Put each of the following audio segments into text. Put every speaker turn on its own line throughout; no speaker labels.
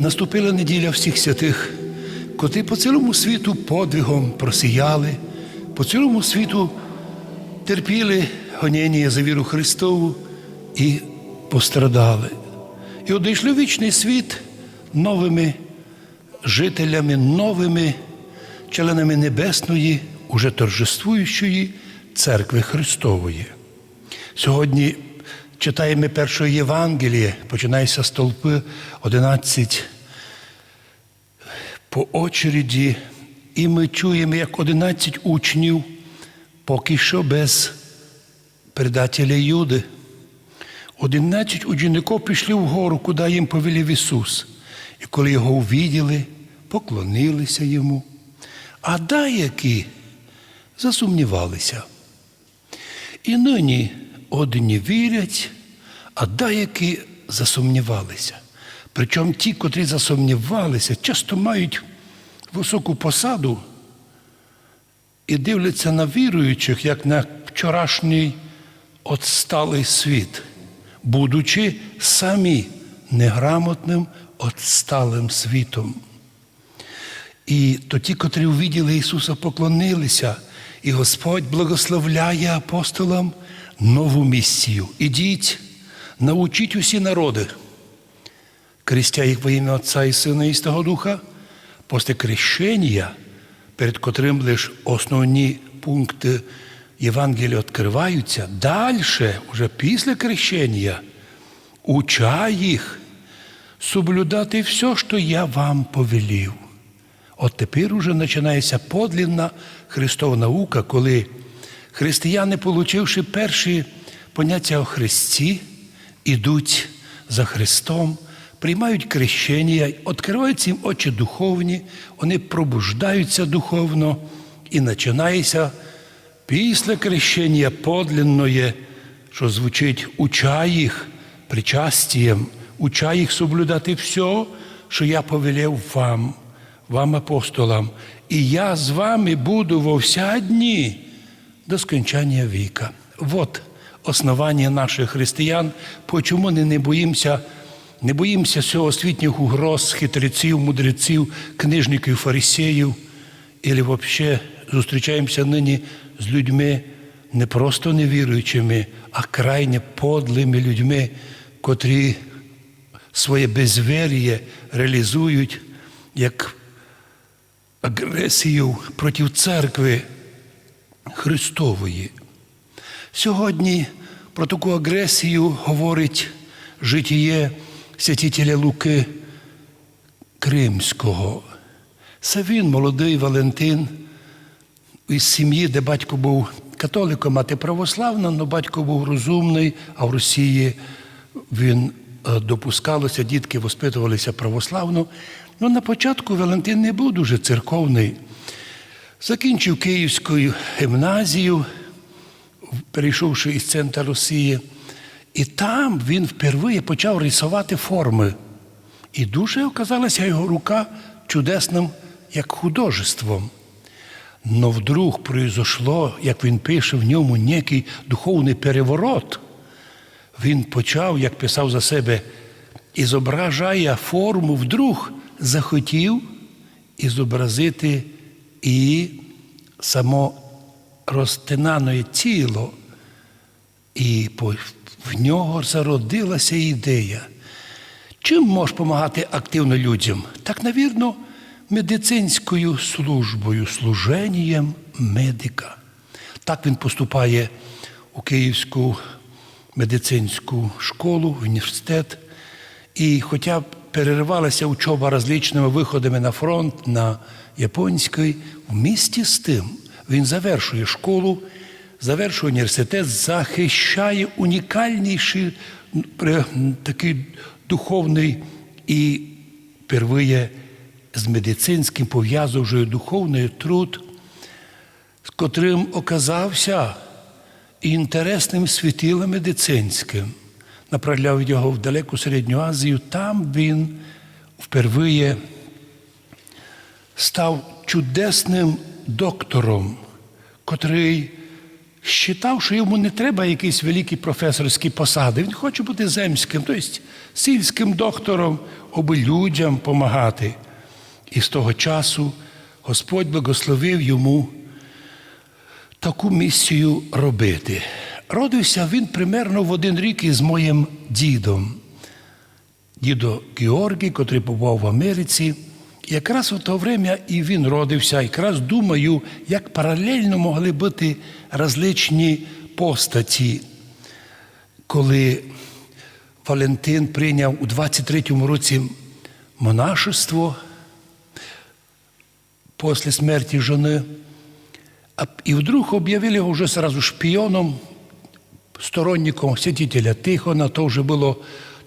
наступила неділя всіх святих, котрі по цілому світу подвигом просіяли, по цілому світу терпіли гоніння за віру Христову і пострадали. І одійшли в вічний світ новими жителями, новими членами Небесної, уже торжествуючої церкви Христової. Сьогодні читаємо перше Євангеліє, починається з толпи 11 по очереді, і ми чуємо, як 11 учнів поки що без предателя Юди. 11 учеників пішли вгору, куди їм повелів Ісус. І коли його увіділи, поклонилися йому. А деякі засумнівалися. І нині одні вірять, а деякі засумнівалися. Причому ті, котрі засумнівалися, часто мають високу посаду і дивляться на віруючих, як на вчорашній отсталий світ, будучи самі неграмотним отсталим світом. І то ті, котрі увиділи Ісуса, поклонилися, і Господь благословляє апостолам нову місію. Ідіть, научіть усі народи, крестя їх во ім'я Отця і Сина і Святого Духа, після крещення, перед котрим лише основні пункти Євангелія відкриваються, далі, вже після крещення, уча їх соблюдати все, що я вам повелів. От тепер уже починається подлінна Христова наука, коли християни, получивши перші поняття о Христі, ідуть за Христом, приймають крещення, відкриваються їм очі духовні, вони пробуждаються духовно і починається після крещення подлинної, що звучить уча їх причастієм, уча їх соблюдати все, що я повелів вам вам, апостолам, і я з вами буду во вся дні до скончання віка. От основання наших християн, чому не, не боїмося, не боїмося цього освітніх угроз, хитреців, мудреців, книжників, фарисеїв, і взагалі зустрічаємося нині з людьми не просто невіруючими, а крайне подлими людьми, котрі своє безвір'я реалізують як агресію проти церкви Христової. Сьогодні про таку агресію говорить житіє святителя Луки Кримського. Це він, молодий Валентин, із сім'ї, де батько був католиком, мати православна, але батько був розумний, а в Росії він допускалося, дітки воспитувалися православно. Ну, на початку Валентин не був дуже церковний. Закінчив Київську гімназію, перейшовши із центру Росії. І там він впервые почав рисувати форми. І дуже оказалася його рука чудесним, як художеством. Но вдруг произошло, як він пише в ньому, некий духовний переворот. Він почав, як писав за себе, і зображає форму, вдруг захотів ізобразити і само розтинане тіло. І в нього зародилася ідея. Чим може допомагати активно людям? Так, навірно, медицинською службою, служенням медика. Так він поступає у Київську медицинську школу, університет. І хоча переривалася учоба различними виходами на фронт, на японський, в місті з тим він завершує школу, завершує університет, захищає унікальніший такий духовний і впервые з медицинським пов'язує духовний труд, з котрим оказався інтересним світилом медицинським направляв його в далеку Середню Азію, там він впервые став чудесним доктором, котрий вважав, що йому не треба якісь великі професорські посади. Він хоче бути земським, тобто сільським доктором аби людям помагати. І з того часу Господь благословив йому таку місію робити. Родився він примерно в один рік із моїм дідом. Дідо Георгій, котрий побував в Америці. Якраз у то время і він родився, якраз думаю, як паралельно могли бути различні постаті, коли Валентин прийняв у 23-му році монашество після смерті жони, і вдруг об'явили його вже сразу шпіоном, сторонником святителя Тихона, то вже було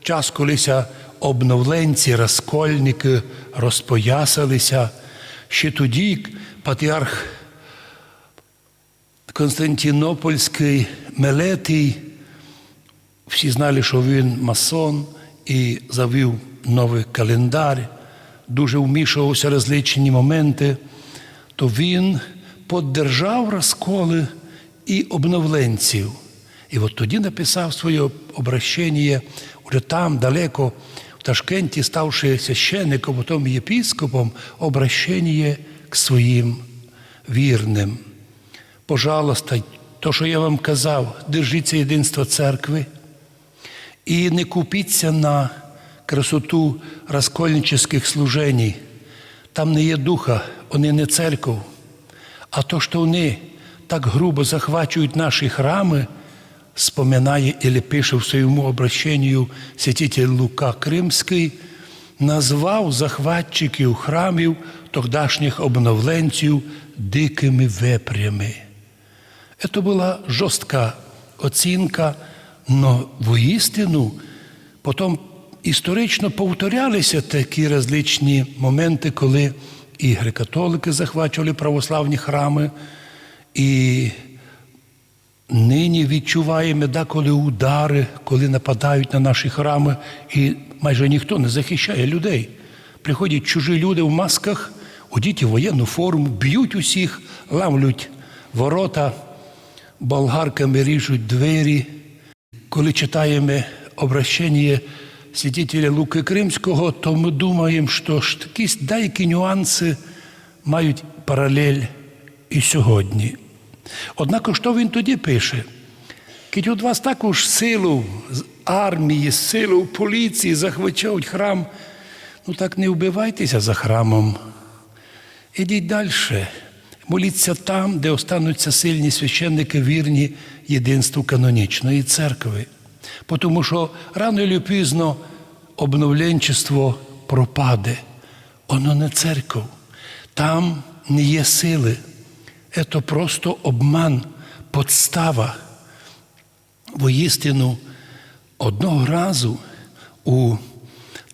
час, колися обновленці, розкольники розпоясалися. Ще тоді патріарх Константинопольський Мелетій, всі знали, що він масон і завів новий календар, дуже вмішувався в розличні моменти, то він поддержав розколи і обновленців. І от тоді написав своє обращення уже там, далеко, в Ташкенті, ставши священником, потім єпіскопом, обращення к своїм вірним. Пожалуйста, то, що я вам казав, держіться єдинства церкви і не купіться на красоту розкольнических служень. Там не є духа, вони не церков. А то, що вони так грубо захвачують наші храми, споминає і пише в своєму обращенню святитель Лука Кримський, назвав захватчиків храмів тогдашніх обновленців дикими вепрями. Це була жорстка оцінка, але воістину потім історично повторялися такі различні моменти, коли і греко-католики захвачували православні храми, і нині відчуваємо деколи удари, коли нападають на наші храми, і майже ніхто не захищає людей. Приходять чужі люди в масках, одіті в воєнну форму, б'ють усіх, ламлють ворота, болгарками ріжуть двері. Коли читаємо обращення святителя Луки Кримського, то ми думаємо, що ж якісь деякі нюанси мають паралель і сьогодні. Однак, що він тоді пише? Кіть от вас також силу армії, силу поліції захвачають храм. Ну так не вбивайтеся за храмом. Ідіть далі. Моліться там, де остануться сильні священники, вірні єдинству канонічної церкви. Тому що рано чи пізно обновленчество пропаде. Воно не церков. Там не є сили. Це просто обман, подстава. Воістину, одного разу у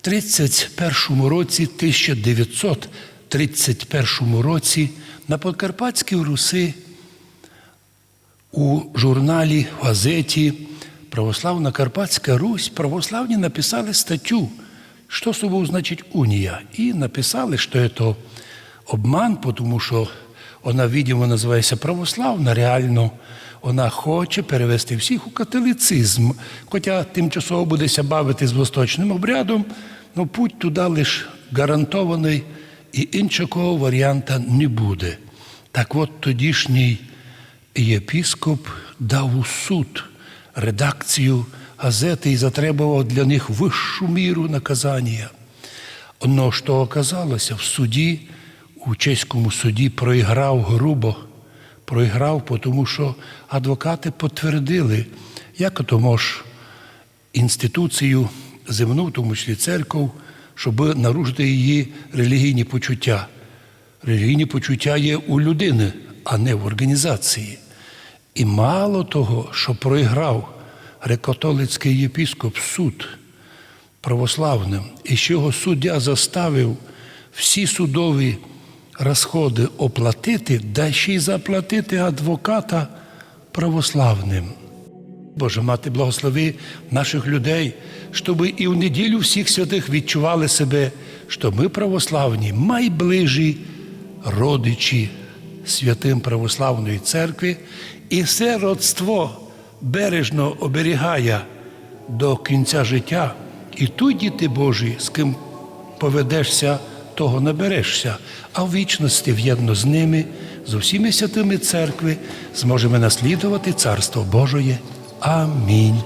31 році, 1931 році на Подкарпатській Руси у журналі, газеті Православна Карпатська Русь православні написали статтю, що собою значить унія. І написали, що це обман, тому що вона, видимо, називається православна, реально вона хоче перевести всіх у католицизм. Хоча тимчасово будеся бавити з восточним обрядом, але путь туди лише гарантований і іншого варіанта не буде. Так от тодішній єпіскоп дав у суд редакцію газети і затребував для них вищу міру наказання. Но що оказалося в суді, у чеському суді проіграв грубо, проіграв, тому що адвокати підтвердили, як то мож інституцію земну, в тому числі церков, щоб нарушити її релігійні почуття. Релігійні почуття є у людини, а не в організації. І мало того, що проіграв греко-католицький єпіскоп суд православним, і що його суддя заставив всі судові розходи оплатити, да ще й заплатити адвоката православним. Боже мати, благослови наших людей, щоб і в неділю всіх святих відчували себе, що ми православні, майближі родичі святим православної церкви, і все родство бережно оберігає до кінця життя. І тут діти Божі, з ким поведешся, того наберешся, а в вічності в'єдно з ними, з усіми святими церкви, зможемо наслідувати Царство Божоє. Амінь.